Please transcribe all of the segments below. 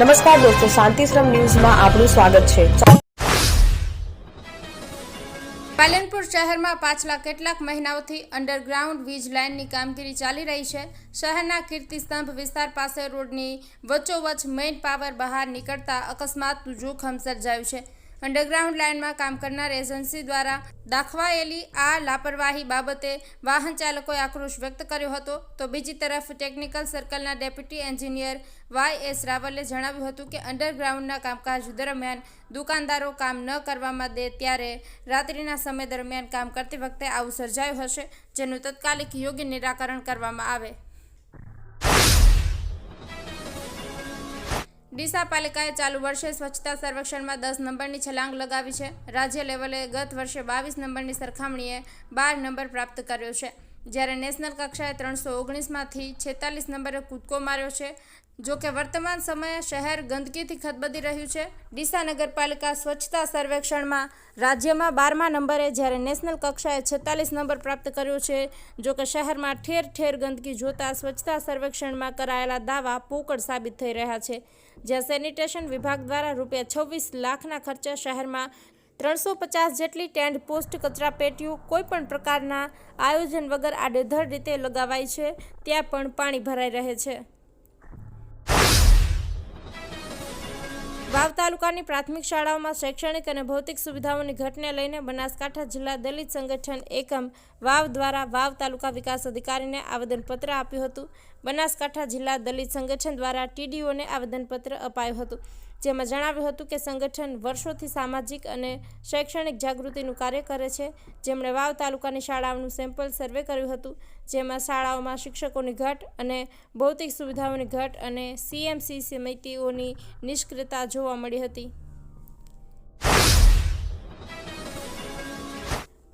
નમસ્કાર દોસ્તો, શાંતિશ્રમ ન્યૂઝમાં આપનું સ્વાગત છે. પાલનપુર શહેરમાં પાછલા કેટલાક મહિનાઓથી અંડરગ્રાઉન્ડ વીજ લાઇનની કામગીરી ચાલી રહી છે. શહેરના કીર્તિસ્તંભ વિસ્તાર પાસે રોડની વચ્ચોવચ્ચ મેઇન પાવર બહાર નીકળતા અકસ્માતનું જોખમ સર્જાયું છે. અંડરગ્રાઉન્ડ લાઇનમાં કામ કરનાર એજન્સી દ્વારા દાખવાયેલી આ લાપરવાહી બાબતે વાહન ચાલકોએ આક્રોશ વ્યક્ત કર્યો હતો. તો બીજી તરફ ટેકનિકલ સર્કલના ડેપ્યુટી એન્જિનિયર વાય એસ રાવલે જણાવ્યું હતું કે અંડરગ્રાઉન્ડના કામકાજ દરમિયાન દુકાનદારો કામ ન કરવામાં દે ત્યારે રાત્રિના સમય દરમિયાન કામ કરતી વખતે આવું સર્જાયું હશે, જેનું તત્કાલિક યોગ્ય નિરાકરણ કરવામાં આવે. ડીસા પાલિકાએ ચાલુ વર્ષે સ્વચ્છતા સર્વેક્ષણમાં દસ નંબરની છલાંગ લગાવી છે. રાજ્ય લેવલે ગત વર્ષે બાવીસ નંબરની સરખામણીએ બાર નંબર પ્રાપ્ત કર્યો છે. જ્યારે નેશનલ કક્ષાએ ત્રણસો ઓગણીસમાંથી છેતાલીસ નંબરે કૂદકો માર્યો છે, જો કે વર્તમાન સમયે શહેર ગંદકીથી ખદબદી રહ્યું છે. ડીસા નગરપાલિકા સ્વચ્છતા સર્વેક્ષણમાં રાજ્યમાં બારમા નંબરે જ્યારે નેશનલ કક્ષાએ છેતાલીસ નંબર પ્રાપ્ત કર્યો છે, જો કે શહેરમાં ઠેર ઠેર ગંદકી જોતા સ્વચ્છતા સર્વેક્ષણમાં કરાયેલા દાવા પોકળ સાબિત થઈ રહ્યા છે, જ્યાં સેનિટેશન વિભાગ દ્વારા રૂપિયા છવ્વીસ લાખના ખર્ચે શહેરમાં ત્રણસો પચાસ જેટલી ટેન્ટ, પોસ્ટ, કચરા પેટીઓ કોઈપણ પ્રકારના આયોજન વગર આડેધડ રીતે લગાવાય છે, ત્યાં પણ પાણી ભરાઈ રહે છે. વાવ તાલુકાની પ્રાથમિક શાળાઓમાં શૈક્ષણિક અને ભૌતિક સુવિધાઓની ઘટને લઈને બનાસકાંઠા જિલ્લા દલિત સંગઠન એકમ વાવ દ્વારા વાવ તાલુકા વિકાસ અધિકારીને આવેદનપત્ર આપ્યું હતું. બનાસકાંઠા જિલ્લા દલિત સંગઠન દ્વારા ટીડીઓને આવેદનપત્ર અપાયું હતું. જેમાં જણાવ્યું હતું કે સંગઠન વર્ષોથી સામાજિક અને શૈક્ષણિક જાગૃતિનું કાર્ય કરે છે. જેમણે વાવ તાલુકાની શાળાઓનું સેમ્પલ સર્વે કર્યું હતું, જેમાં શાળાઓમાં શિક્ષકોની ઘટ અને ભૌતિક સુવિધાઓની ઘટ અને સીએમસી સમિતિઓની નિષ્ક્રિયતા જોવા મળી હતી.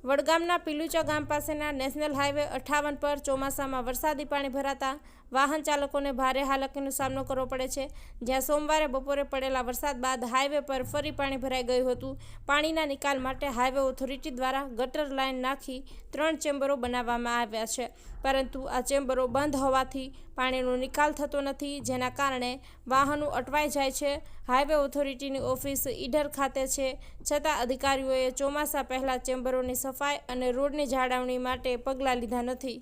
વડગામના પિલુચા ગામ પાસેના નેશનલ હાઈવે અઠાવન પર ચોમાસામાં વરસાદી પાણી ભરાતા વાહન ચાલકોને ભારે હાલાકીનો સામનો કરવો પડે છે. જ્યાં સોમવારે બપોરે પડેલા વરસાદ બાદ હાઈવે પર ફરી પાણી ભરાઈ ગયું હતું. પાણીના નિકાલ માટે હાઈવે ઓથોરિટી દ્વારા ગટર લાઇન નાખી ત્રણ ચેમ્બરો બનાવવામાં આવ્યા છે. પરંતુ આ ચેમ્બરો બંધ હોવાથી પાણીનો નિકાલ થતો નથી, જેના કારણે વાહનો અટવાઈ જાય છે. હાઈવે ઓથોરિટીની ઓફિસ ઈડર ખાતે છે. છતાં અધિકારીઓએ ચોમાસા પહેલાં ચેમ્બરોની સફાઈ અને રોડની જાળવણી માટે પગલાં લીધા નથી.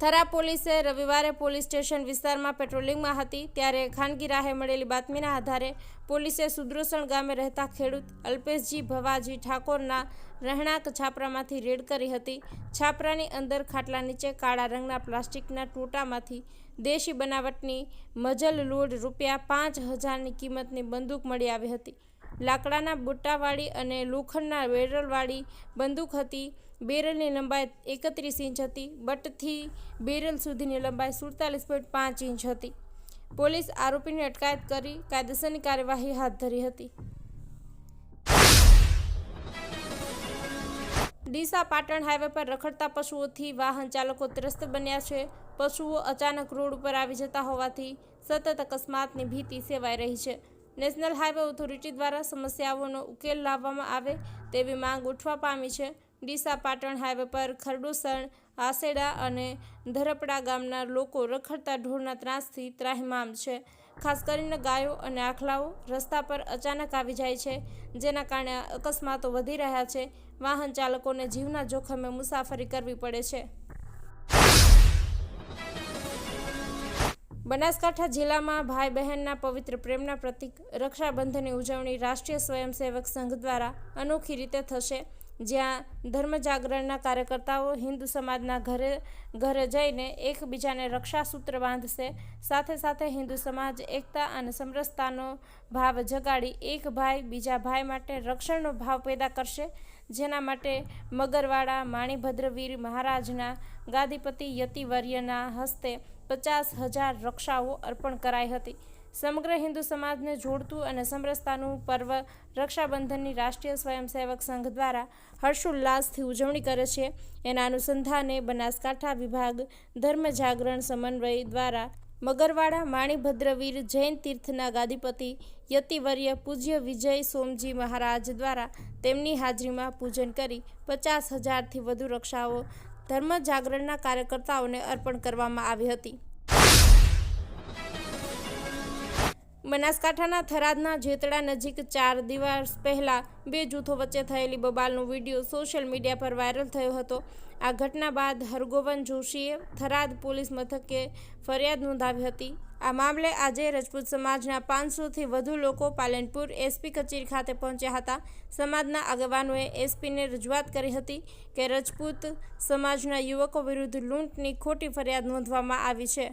Thara પોલીસે રવિવારે પોલીસ સ્ટેશન વિસ્તારમાં પેટ્રોલિંગમાં હતી, ત્યારે ખાનગી રાહે મળેલી બાતમીના આધારે પોલીસે સુદ્રોસણ ગામે રહેતા ખેડૂત અલ્પેશજી ભવાજી ઠાકોરના રહેણાંક છાપરામાંથી રેડ કરી હતી. છાપરાની અંદર ખાટલા નીચે કાળા રંગના પ્લાસ્ટિકના ટોટામાંથી દેશી બનાવટની મજલ લોડ રૂપિયા પાંચ હજારની કિંમતની બંદૂક મળી આવી હતી. લાકડાના બુટ્ટાવાળી અને લોખંડના બેરલવાળી બંદૂક હતી. બેરલની લંબાઈ એકત્રીસ ઇંચ હતી, બટથી બેરલ સુધીની લંબાઈ સુડતાલીસ પોઈન્ટ પાંચ ઇંચ હતી. પોલીસ આરોપીની અટકાયત કરી કાયદેસરની કાર્યવાહી હાથ ધરી હતી. ડીસા પાટણ હાઈવે પર રખડતા પશુઓથી વાહન ચાલકો ત્રસ્ત બન્યા છે. પશુઓ અચાનક રોડ ઉપર આવી જતા હોવાથી સતત અકસ્માતની ભીતિ સેવાઈ રહી છે. નેશનલ હાઈવે ઓથોરિટી દ્વારા સમસ્યાઓનો ઉકેલ લાવવામાં આવે તેવી માંગ ઉઠવા પામી છે. ડીસા પાટણ હાઈવે પર ખરડુસણ, આસેડા અને ધરપડા ગામના લોકો રખડતા ઢોરના ત્રાસથી ત્રાહિમામ છે. ખાસ કરીને ગાયો અને આખલાઓ રસ્તા પર અચાનક આવી જાય છે, જેના કારણે અકસ્માતો વધી રહ્યા છે. વાહન ચાલકોને જીવના જોખમે મુસાફરી કરવી પડે છે. બનાસકાંઠા જિલ્લામાં ભાઈ બહેનના પવિત્ર પ્રેમના પ્રતીક, રક્ષાબંધનની ઉજવણી રાષ્ટ્રીય સ્વયંસેવક સંઘ દ્વારા અનોખી રીતે થશે. જ્યાં ધર્મ જાગરણના કાર્યકર્તાઓ હિન્દુ સમાજના ઘરે ઘરે જઈને એકબીજાને રક્ષાસૂત્ર બાંધશે. સાથે સાથે હિન્દુ સમાજ, એકતા અને સમરસતાનો ભાવ જગાડી એક ભાઈ બીજા ભાઈ માટે રક્ષણનો ભાવ પેદા કરશે. જેના માટે મગરવાડા, માણીભદ્રવીર મહારાજના ગાદીપતિ યતિવર્યના હસ્તે પચાસ હજાર રક્ષાઓ અર્પણ કરાઈ હતી. સમગ્ર હિન્દુ સમાજને જોડતું અને સમરસતાનું પર્વ રક્ષાબંધનની રાષ્ટ્રીય સ્વયંસેવક સંઘ દ્વારા હર્ષોલ્લાસથી ઉજવણી કરે છે. એના અનુસંધાને બનાસકાંઠા વિભાગ ધર્મ જાગરણ સમન્વય દ્વારા મગરવાડા માણીભદ્રવીર જૈન તીર્થના ગાદીપતિ યતિવર્ય પૂજ્ય વિજય સોમજી મહારાજ દ્વારા તેમની હાજરીમાં પૂજન કરી પચાસ હજારથી વધુ રક્ષાઓ ધર્મ જાગરણના કાર્યકર્તાઓને અર્પણ કરવામાં આવી હતી. બનાસકાંઠાના થરાદના જેતડા નજીક ચાર દિવસ પહેલા બે જૂથો વચ્ચે થયેલી બબાલનો વીડિયો સોશિયલ મીડિયા પર વાયરલ થયો હતો. આ ઘટના બાદ હરગોવન જોશીએ થરાદ પોલીસ મથકે ફરિયાદ નોંધાવી હતી. આ મામલે આજે રજપૂત સમાજના પાંચસોથી વધુ લોકો પાલનપુર એસપી કચેરી ખાતે પહોંચ્યા હતા. સમાજના આગેવાનોએ એસપીને રજૂઆત કરી હતી કે રજપૂત સમાજના યુવકો વિરુદ્ધ લૂંટની ખોટી ફરિયાદ નોંધવામાં આવી છે.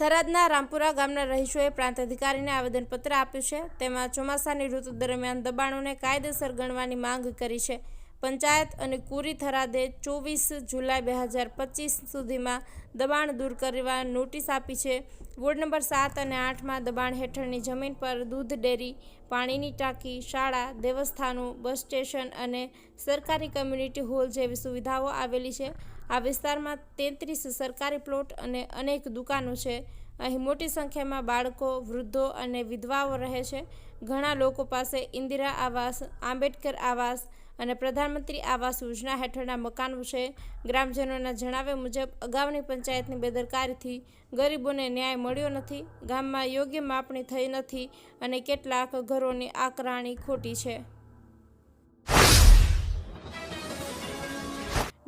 થરાદના રામપુરા ગામના રહીશોએ પ્રાંત અધિકારીને આવેદનપત્ર આપ્યું છે. તેમાં ચોમાસાની ઋતુ દરમિયાન દબાણોને કાયદેસર ગણવાની માંગ કરી છે. પંચાયત અને કુરી થરાદે ચોવીસ જુલાઈ બે હજાર પચીસ સુધીમાં દબાણ દૂર કરવા નોટિસ આપી છે. વોર્ડ નંબર સાત અને આઠમાં દબાણ હેઠળની જમીન પર દૂધ, ડેરી, પાણીની ટાંકી, શાળા, દેવસ્થાનો, બસ સ્ટેશન અને સરકારી કમ્યુનિટી હોલ જેવી સુવિધાઓ આવેલી છે. આ વિસ્તારમાં તેત્રીસ સરકારી પ્લોટ અને અનેક દુકાનો છે. અહીં મોટી સંખ્યામાં બાળકો, વૃદ્ધો અને વિધવાઓ રહે છે. ઘણા લોકો પાસે ઇન્દિરા આવાસ, આંબેડકર આવાસ અને પ્રધાનમંત્રી આવાસ યોજના હેઠળના મકાનો છે. ગ્રામજનોના જણાવ્યા મુજબ, અગાઉની પંચાયતની બેદરકારીથી ગરીબોને ન્યાય મળ્યો નથી, ગામમાં યોગ્ય માપણી થઈ નથી અને કેટલાક ઘરોની આકરાણી ખોટી છે.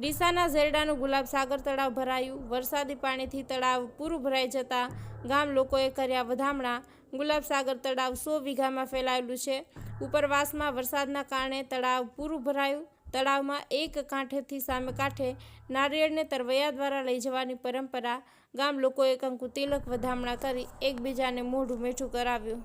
ડીસાના ઝેરડાનું ગુલાબ સાગર તળાવ ભરાયું, વરસાદી પાણીથી તળાવ પૂરું ભરાઈ જતા ગામ લોકોએ કર્યા વધામણા. ગુલાબ સાગર તળાવ સો વીઘામાં ફેલાયેલું છે. ઉપરવાસમાં વરસાદના કારણે તળાવ પૂરું ભરાયું. તળાવમાં એક કાંઠેથી સામે કાંઠે નારિયેળને તરવૈયા દ્વારા લઈ જવાની પરંપરા. ગામ લોકોએ કંકુ તિલક વધામણા કરી એકબીજાને મોઢું મીઠું કરાવ્યું.